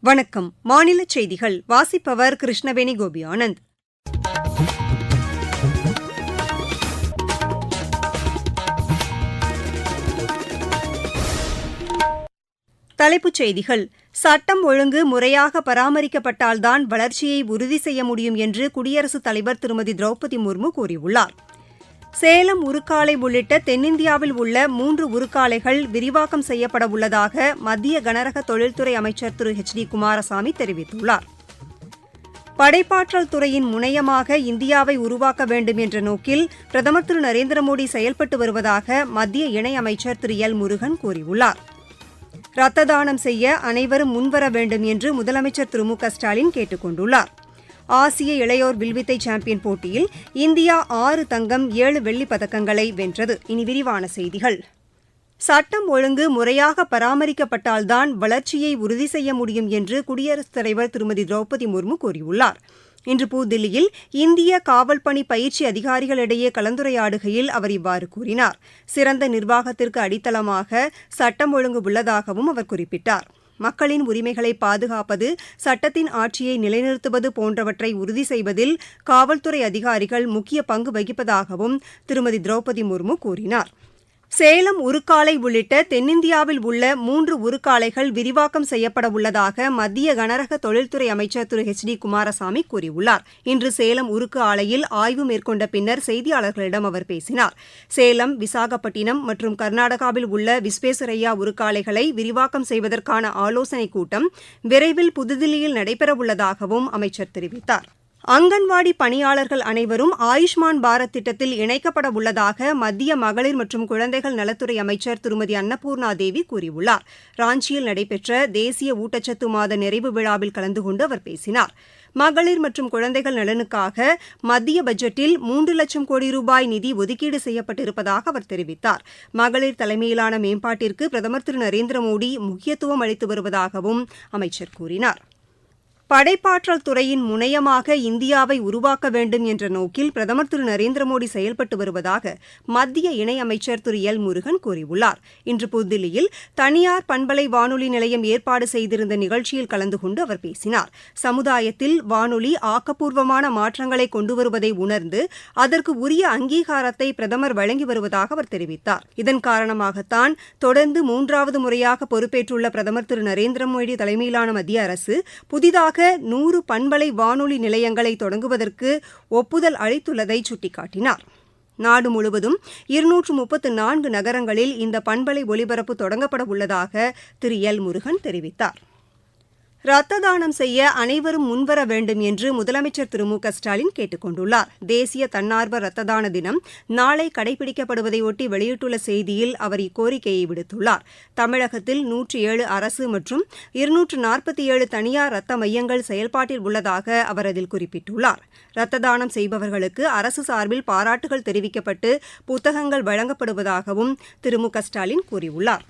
வணக்கம். மாநில செய்திகள். வாசிப்பவர் கிருஷ்ணவேணி கோபி ஆனந்த் தலைப்புச் செய்திகள். சட்டம் ஒழுங்கு முறையாக பராமரிக்கப்பட்டால்தான் வளர்ச்சியை உறுதி செய்ய முடியும் என்று குடியரசுத் தலைவர் திருமதி திரௌபதி முர்மு கூறியுள்ளார். சேலம் உருக்காலை உள்ளிட்ட தென்னிந்தியாவில் உள்ள மூன்று உருக்காலைகள் விரிவாக்கம் செய்யப்பட உள்ளதாக மத்திய கனரக தொழில்துறை அமைச்சர் திரு ஹெச் டி குமாரசாமி தெரிவித்துள்ளார். படைப்பாற்றல் துறையின் முனையமாக இந்தியாவை உருவாக்க வேண்டும் என்ற நோக்கில் பிரதமர் திரு நரேந்திர மோடி செயல்பட்டு வருவதாக மத்திய இணையமைச்சர் திரு எல் முருகன் கூறியுள்ளார். ரத்த தானம் செய்ய அனைவரும் முன்வர வேண்டும் என்று முதலமைச்சர் திரு மு க ஸ்டாலின் கேட்டுக் கொண்டுள்ளார் ஆசிய இளையோர் வில்வித்தை சாம்பியன் போட்டியில் இந்தியா ஆறு தங்கம் ஏழு வெள்ளிப் பதக்கங்களை வென்றது. இனி விரிவான செய்திகள். சட்டம் ஒழுங்கு முறையாக பராமரிக்கப்பட்டால்தான் வளர்ச்சியை உறுதி செய்ய முடியும் என்று குடியரசுத் தலைவர் திருமதி திரௌபதி முர்மு கூறியுள்ளார். இன்று புதுதில்லியில் இந்திய காவல் பணி பயிற்சி அதிகாரிகளிடையே கலந்துரையாடுகையில் அவர் இவ்வாறு கூறினார். சிறந்த நிர்வாகத்திற்கு அடித்தளமாக சட்டம் ஒழுங்கு உள்ளதாகவும் அவர் குறிப்பிட்டார். மக்களின் உரிமைகளை பாதுகாப்பது சட்டத்தின் ஆட்சியை நிலைநிறுத்துவது போன்றவற்றை உறுதி செய்வதில் காவல்துறை அதிகாரிகள் முக்கிய பங்கு வகிப்பதாகவும் திருமதி திரௌபதி முர்மு கூறினார். சேலம் உருக்காலை உள்ளிட்ட தென்னிந்தியாவில் உள்ள மூன்று உருக்காலைகள் விரிவாக்கம் செய்யப்பட உள்ளதாக மத்திய கனரக தொழில்துறை அமைச்சர் திரு ஹெச் டி குமாரசாமி கூறியுள்ளார். இன்று சேலம் உருக்கு ஆலையில் ஆய்வு மேற்கொண்ட பின்னர் செய்தியாளர்களிடம் அவர் பேசினார். சேலம் விசாகப்பட்டினம் மற்றும் கர்நாடகாவில் உள்ள விஸ்வேஸ்வரையா உருக்காலைகளை விரிவாக்கம் செய்வதற்கான ஆலோசனைக் கூட்டம் விரைவில் புதுதில்லியில் நடைபெறவுள்ளதாகவும் அமைச்சர் தெரிவித்தார். அங்கன்வாடி பணியாளர்கள் அனைவரும் ஆயுஷ்மான் பாரத் திட்டத்தில் இணைக்கப்பட உள்ளதாக மத்திய மகளிர் மற்றும் குழந்தைகள் நலத்துறை அமைச்சர் திருமதி அன்னபூர்ணா தேவி கூறியுள்ளார். ராஞ்சியில் நடைபெற்ற தேசிய ஊட்டச்சத்து மாத நிறைவு விழாவில் கலந்து கொண்டு அவர் பேசினார். மகளிர் மற்றும் குழந்தைகள் நலனுக்காக மத்திய பட்ஜெட்டில் மூன்று லட்சம் கோடி ரூபாய் நிதி ஒதுக்கீடு செய்யப்பட்டிருப்பதாக அவர் தெரிவித்தார். மகளிர் தலைமையிலான மேம்பாட்டிற்கு பிரதமர் திரு நரேந்திர மோடி முக்கியத்துவம் அளித்து வருவதாகவும் அமைச்சர் கூறினார். படைப்பாற்றல் துறையின் முனையமாக இந்தியாவை உருவாக்க வேண்டும் என்ற நோக்கில் பிரதமர் திரு நரேந்திர மோடி செயல்பட்டு வருவதாக மத்திய இணையமைச்சர் திரு எல் முருகன் கூறியுள்ளார். இன்று புதுதில்லியில் தனியார் பண்பலை வானொலி நிலையம் ஏற்பாடு செய்திருந்த நிகழ்ச்சியில் கலந்து கொண்டு அவர் பேசினார். சமுதாயத்தில் வானொலி ஆக்கப்பூர்வமான மாற்றங்களை கொண்டு வருவதை உணர்ந்து அதற்கு உரிய அங்கீகாரத்தை பிரதமர் வழங்கி வருவதாக அவர் தெரிவித்தார். இதன் காரணமாகத்தான் தொடர்ந்து மூன்றாவது முறையாக பொறுப்பேற்றுள்ள பிரதமர் திரு நரேந்திர மோடி தலைமையிலான மத்திய அரசு புதிதாக நூறு பண்பலை வானொலி நிலையங்களை தொடங்குவதற்கு ஒப்புதல் அளித்துள்ளதை சுட்டிக்காட்டினார். நாடு முழுவதும் இருநூற்று முப்பத்து நான்கு நகரங்களில் இந்த பண்பலை ஒலிபரப்பு தொடங்கப்பட உள்ளதாக திரு எல் முருகன் தெரிவித்தார். ரத்த தானம் செய்ய அனைவரும் முன்வர வேண்டும் என்று முதலமைச்சர் திரு மு க ஸ்டாலின் கேட்டுக் கொண்டுள்ளார். தேசிய தன்னார்வ ரத்த தான தினம் நாளை கடைபிடிக்கப்படுவதையொட்டி வெளியிட்டுள்ள செய்தியில் அவர் இக்கோரிக்கையை விடுத்துள்ளார். தமிழகத்தில் நூற்றி ஏழு அரசு மற்றும் இருநூற்று நாற்பத்தி ஏழு தனியார் ரத்த மையங்கள் செயல்பாட்டில் உள்ளதாக அவர் அதில் குறிப்பிட்டுள்ளார். ரத்த தானம் செய்பவர்களுக்கு அரசு சார்பில் பாராட்டுகள் தெரிவிக்கப்பட்டு புத்தகங்கள் வழங்கப்படுவதாகவும் திரு மு க ஸ்டாலின் கூறியுள்ளார்.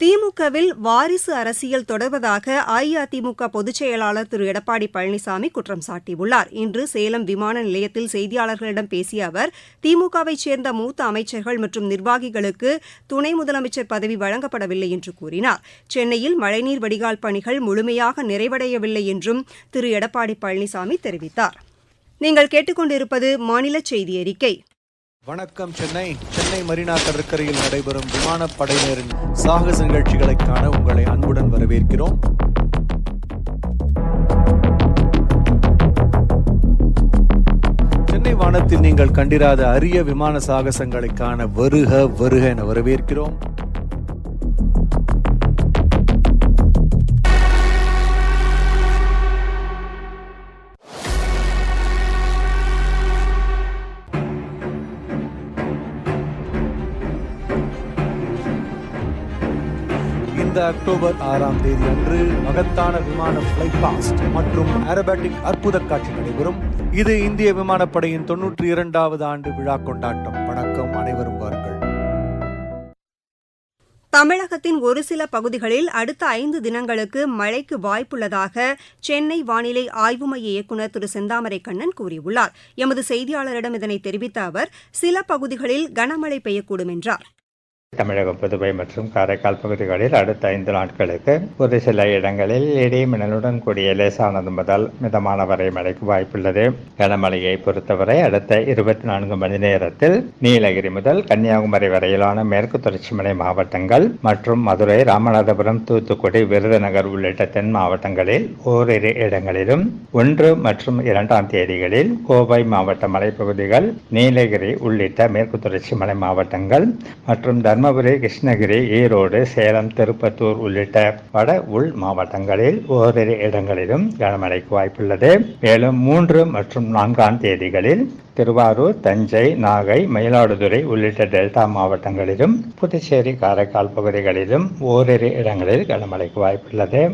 திமுகவில் வாரிசு அரசியல் தொடர்வதாக அஇஅதிமுக பொதுச் செயலாளர் திரு எடப்பாடி பழனிசாமி குற்றம் சாட்டியுள்ளார். இன்று சேலம் விமான நிலையத்தில் செய்தியாளர்களிடம் பேசிய அவர் திமுகவைச் சேர்ந்த மூத்த அமைச்சர்கள் மற்றும் நிர்வாகிகளுக்கு துணை முதலமைச்சர் பதவி வழங்கப்படவில்லை என்று கூறினார். சென்னையில் மழைநீர் வடிகால் பணிகள் முழுமையாக நிறைவடையவில்லை என்றும் திரு எடப்பாடி பழனிசாமி தெரிவித்தார். நீங்கள் கேட்டுக்கொண்டிருப்பது மாநில செய்தி அறிக்கை. வணக்கம் சென்னை. சென்னை மரீனா கடற்கரையில் நடைபெறும் விமானப்படையினரின் சாகச நிகழ்ச்சிகளை காண உங்களை அன்புடன் வரவேற்கிறோம். சென்னை வானத்தில் நீங்கள் கண்டிராத அரிய விமான சாகசங்களை காண வருக வருக என வரவேற்கிறோம். இந்த அக்டோபர் ஆறாம் தேதி அன்று மகத்தான விமான ஃபிளை பாஸ்ட் மற்றும் ஏரோபேட்டிக் அற்புத காட்சி நடைபெறும். இது இந்திய விமானப்படையின் தொன்னூற்றி இரண்டாவது ஆண்டு விழா கொண்டாட்டம். வணக்கம் அனைவரும் வாருங்கள். தமிழகத்தின் ஒரு சில பகுதிகளில் அடுத்த ஐந்து தினங்களுக்கு மழைக்கு வாய்ப்புள்ளதாக சென்னை வானிலை ஆய்வு மைய இயக்குநர் திரு செந்தாமரை கண்ணன் கூறியுள்ளார். எமது செய்தியாளரிடம் இதனை தெரிவித்த அவர் சில பகுதிகளில் கனமழை பெய்யக்கூடும் என்றார். தமிழகம் புதுவை மற்றும் காரைக்கால் பகுதிகளில் அடுத்த ஐந்து நாட்களுக்கு ஒரு சில இடங்களில் இடி மின்னலுடன் கூடிய லேசானது முதல் மிதமான வரை மழைக்கு வாய்ப்புள்ளது. கனமழையை பொறுத்தவரை அடுத்த இருபத்தி நான்கு மணி நேரத்தில் நீலகிரி முதல் கன்னியாகுமரி வரையிலான மேற்கு தொடர்ச்சி மலை மாவட்டங்கள் மற்றும் மதுரை ராமநாதபுரம் தூத்துக்குடி விருதுநகர் உள்ளிட்ட தென் மாவட்டங்களில் ஓரிரு இடங்களிலும் ஒன்று மற்றும் இரண்டாம் தேதிகளில் கோவை மாவட்ட மலைப்பகுதிகள் நீலகிரி உள்ளிட்ட மேற்கு தொடர்ச்சி மலை மாவட்டங்கள் மற்றும் தர்மபுரி கிருஷ்ணகிரி ஈரோடு சேலம் திருப்பத்தூர் உள்ளிட்ட வட உள் மாவட்டங்களில் ஓரிரு இடங்களிலும் கனமழைக்கு வாய்ப்புள்ளது. மேலும் மூன்று மற்றும் நான்காம் தேதிகளில் திருவாரூர் தஞ்சை நாகை மயிலாடுதுறை உள்ளிட்ட டெல்டா மாவட்டங்களிலும் புதுச்சேரி காரைக்கால் பகுதிகளிலும் ஓரிரு இடங்களில் கனமழைக்கு வாய்ப்புள்ளது.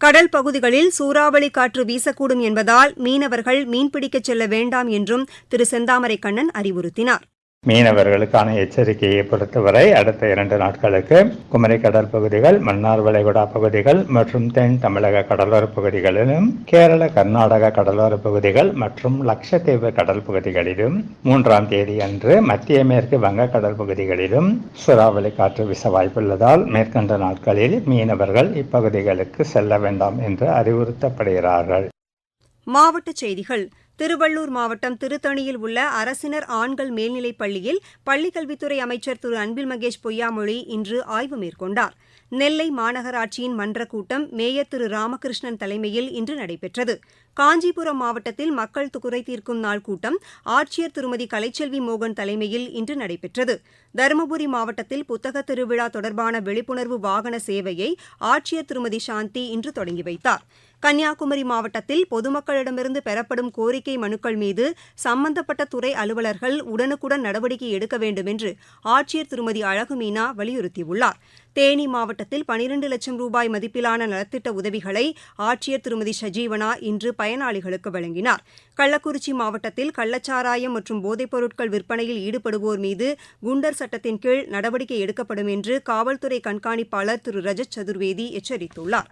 கடல் பகுதிகளில் சூறாவளி காற்று வீசக்கூடும் என்பதால் மீனவர்கள் மீன்பிடிக்கச் செல்ல வேண்டாம் என்றும் திரு செந்தாமரை கண்ணன் அறிவுறுத்தினார். மீனவர்களுக்கான எச்சரிக்கையை பொறுத்தவரை அடுத்த இரண்டு நாட்களுக்கு குமரி கடல் பகுதிகள் மன்னார் வளைகுடா பகுதிகள் மற்றும் தென் தமிழக கடலோர பகுதிகளிலும் கேரள கர்நாடக கடலோர பகுதிகள் மற்றும் லட்சத்தீவு கடல் பகுதிகளிலும் மூன்றாம் தேதி அன்று மத்திய மேற்கு வங்கக்கடல் பகுதிகளிலும் சுறாவளி காற்று வீச வாய்ப்புள்ளதால் மேற்கண்ட நாட்களில் மீனவர்கள் இப்பகுதிகளுக்கு செல்ல வேண்டாம் என்று அறிவுறுத்தப்படுகிறார்கள். மாவட்ட செய்திகள். திருவள்ளூர் மாவட்டம் திருத்தணியில் உள்ள அரசினர் ஆண்கள் மேல்நிலைப் பள்ளியில் பள்ளிக்கல்வித்துறை அமைச்சர் திரு. அன்பில் மகேஷ் பொய்யாமொழி இன்று ஆய்வு மேற்கொண்டார். நெல்லை மாநகராட்சியின் மன்றக் கூட்டம் மேயர் திரு. ராமகிருஷ்ணன் தலைமையில் இன்று நடைபெற்றது. காஞ்சிபுரம் மாவட்டத்தில் மக்கள் குறை தீர்க்கும் நாள் கூட்டம் ஆட்சியர் திருமதி கலைச்செல்வி மோகன் தலைமையில் இன்று நடைபெற்றது. தருமபுரி மாவட்டத்தில் புத்தக திருவிழா தொடர்பான விழிப்புணர்வு வாகன சேவையை ஆட்சியர் திருமதி சாந்தி இன்று தொடங்கி வைத்தார். கன்னியாகுமரி மாவட்டத்தில் பொதுமக்களிடமிருந்து பெறப்படும் கோரிக்கை மனுக்கள் மீது சம்பந்தப்பட்ட துறை அலுவலர்கள் உடனுக்குடன் நடவடிக்கை எடுக்க வேண்டுமென்று ஆட்சியர் திருமதி அழகு மீனா வலியுறுத்தியுள்ளார். தேனி மாவட்டத்தில் பனிரெண்டு லட்சம் ரூபாய் மதிப்பிலான நலத்திட்ட உதவிகளை ஆட்சியர் திருமதி சஜீவனா இன்று பயனாளிகளுக்கு வழங்கினார். கள்ளக்குறிச்சி மாவட்டத்தில் கள்ளச்சாராயம் மற்றும் போதைப் பொருட்கள் விற்பனையில் ஈடுபடுவோர் மீது குண்டர் சட்டத்தின் கீழ் நடவடிக்கை எடுக்கப்படும் என்று காவல்துறை கண்காணிப்பாளர் திரு. ரஜத் சதுர்வேதி எச்சரித்துள்ளார்.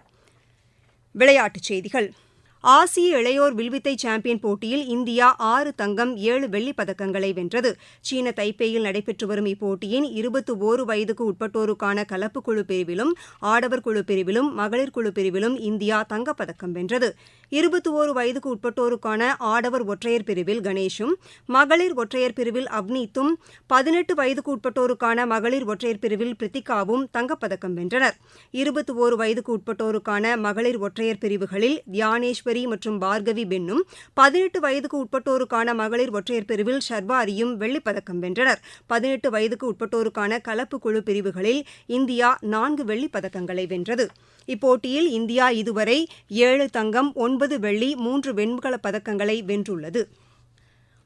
விளையாட்டுச் செய்திகள். ஆசிய இளையோர் வில்வித்தை சாம்பியன் போட்டியில் இந்தியா ஆறு தங்கம் ஏழு வெள்ளிப் பதக்கங்களை வென்றது. சீன தைப்பேயில் நடைபெற்று வரும் இப்போட்டியின் இருபத்தி ஓரு வயதுக்கு உட்பட்டோருக்கான கலப்பு குழு பிரிவிலும் ஆடவர் குழு பிரிவிலும் மகளிர் குழு பிரிவிலும் இந்தியா தங்கப்பதக்கம் வென்றது. இருபத்தி ஓரு வயதுக்கு உட்பட்டோருக்கான ஆடவர் ஒற்றையர் பிரிவில் கணேஷும் மகளிர் ஒற்றையர் பிரிவில் அவ்னீத்தும் பதினெட்டு வயதுக்கு உட்பட்டோருக்கான மகளிர் ஒற்றையர் பிரிவில் பிரித்திகாவும் தங்கப்பதக்கம் வென்றனர். இருபத்தி ஓரு வயதுக்கு உட்பட்டோருக்கான மகளிர் ஒற்றையர் பிரிவுகளில் தியானேஸ்வர் மற்றும் பார்கவி பென்னும் பதினெட்டு வயதுக்கு உட்பட்டோருக்கான மகளிர் ஒற்றையர் பிரிவில் ஷர்வாரியும் வெள்ளிப்பதக்கம் வென்றனர். பதினெட்டு வயதுக்கு உட்பட்டோருக்கான கலப்பு குழு பிரிவுகளில் இந்தியா நான்கு வெள்ளிப்பதக்கங்களை வென்றது. இப்போட்டியில் இந்தியா இதுவரை ஏழு தங்கம் ஒன்பது வெள்ளி மூன்று வெண்கலப் பதக்கங்களை வென்றுள்ளது.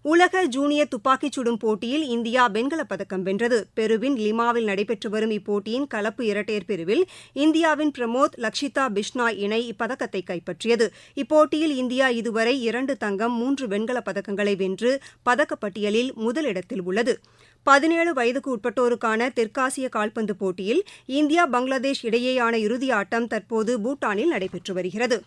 உலக ஜூனியர் துப்பாக்கிச் சுடும் போட்டியில் இந்தியா வெண்கலப் பதக்கம் வென்றது. பெருவின் லிமாவில் நடைபெற்று வரும் இப்போட்டியின் கலப்பு இரட்டையர் பிரிவில் இந்தியாவின் பிரமோத் லக்ஷிதா பிஷ்னாய் இணை இப்பதக்கத்தை கைப்பற்றியது. இப்போட்டியில் இந்தியா இதுவரை இரண்டு தங்கம் மூன்று வெண்கலப் பதக்கங்களை வென்று பதக்கப்பட்டியலில் முதலிடத்தில் உள்ளது. பதினேழு வயதுக்கு உட்பட்டோருக்கான தெற்காசிய கால்பந்து போட்டியில் இந்தியா பங்களாதேஷ் இடையேயான இறுதி ஆட்டம் தற்போது பூட்டானில் நடைபெற்று வருகிறது.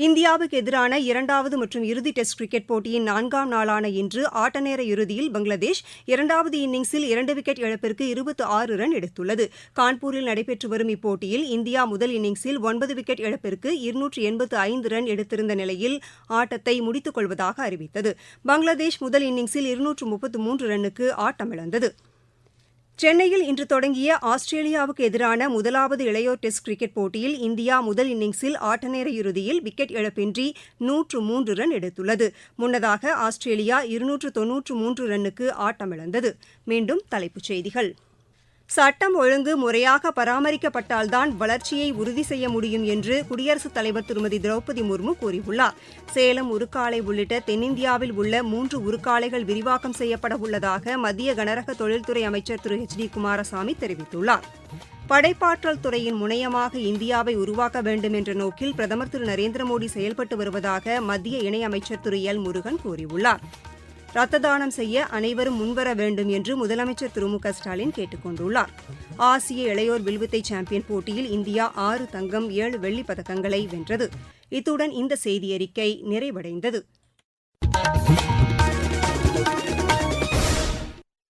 இந்தியாவுக்கு எதிரான இரண்டாவது மற்றும் இறுதி டெஸ்ட் கிரிக்கெட் போட்டியின் நான்காம் நாளான இன்று ஆட்டநேர இறுதியில் பங்களாதேஷ் இரண்டாவது இன்னிங்ஸில் இரண்டு விக்கெட் இழப்பிற்கு இருபத்தி ஆறு ரன் எடுத்துள்ளது. கான்பூரில் நடைபெற்று வரும் இப்போட்டியில் இந்தியா முதல் இன்னிங்ஸில் ஒன்பது விக்கெட் இழப்பிற்கு இருநூற்று எண்பத்து ஐந்து ரன் எடுத்திருந்த நிலையில் ஆட்டத்தை முடித்துக் கொள்வதாக அறிவித்தது. பங்களாதேஷ் முதல் இன்னிங்ஸில் இருநூற்று முப்பத்து மூன்று ரன்னுக்கு ஆட்டமிழந்தது. சென்னையில் இன்று தொடங்கிய ஆஸ்திரேலியாவுக்கு எதிரான முதலாவது இளையோர் டெஸ்ட் கிரிக்கெட் போட்டியில் இந்தியா முதல் இன்னிங்ஸில் ஆட்டநேர இறுதியில் விக்கெட் இழப்பின்றி நூற்று மூன்று ரன் எடுத்துள்ளது. முன்னதாக ஆஸ்திரேலியா இருநூற்று தொன்னூற்று மூன்று ரன்னுக்கு ஆட்டமிழந்தது. மீண்டும் தலைப்புச் செய்திகள். சட்டம் ஒழுங்கு முறையாக பராமரிக்கப்பட்டால்தான் வளர்ச்சியை உறுதி செய்ய முடியும் என்று குடியரசுத் தலைவர் திருமதி திரௌபதி முர்மு கூறியுள்ளார். சேலம் உருக்காலை உள்ளிட்ட தென்னிந்தியாவில் உள்ள மூன்று உருக்காலைகள் விரிவாக்கம் செய்யப்பட உள்ளதாக மத்திய கனரக தொழில்துறை அமைச்சர் திரு எச் டி குமாரசாமி தெரிவித்துள்ளார். படைப்பாற்றல் துறையின் முனையமாக இந்தியாவை உருவாக்க வேண்டும் என்ற நோக்கில் பிரதமர் திரு நரேந்திர மோடி செயல்பட்டு வருவதாக மத்திய இணையமைச்சர் திரு எல் முருகன் கூறியுள்ளார். ரத்த தானம் செய்ய அனைவரும் முன்வர வேண்டும் என்று முதலமைச்சர் திரு மு க ஸ்டாலின் கேட்டுக் கொண்டுள்ளார். ஆசிய இளையோர் வில்வித்தை சாம்பியன் போட்டியில் இந்தியா ஆறு தங்கம் ஏழு வெள்ளிப் பதக்கங்களை வென்றது. இத்துடன் இந்த செய்தியறிக்கை நிறைவடைந்தது.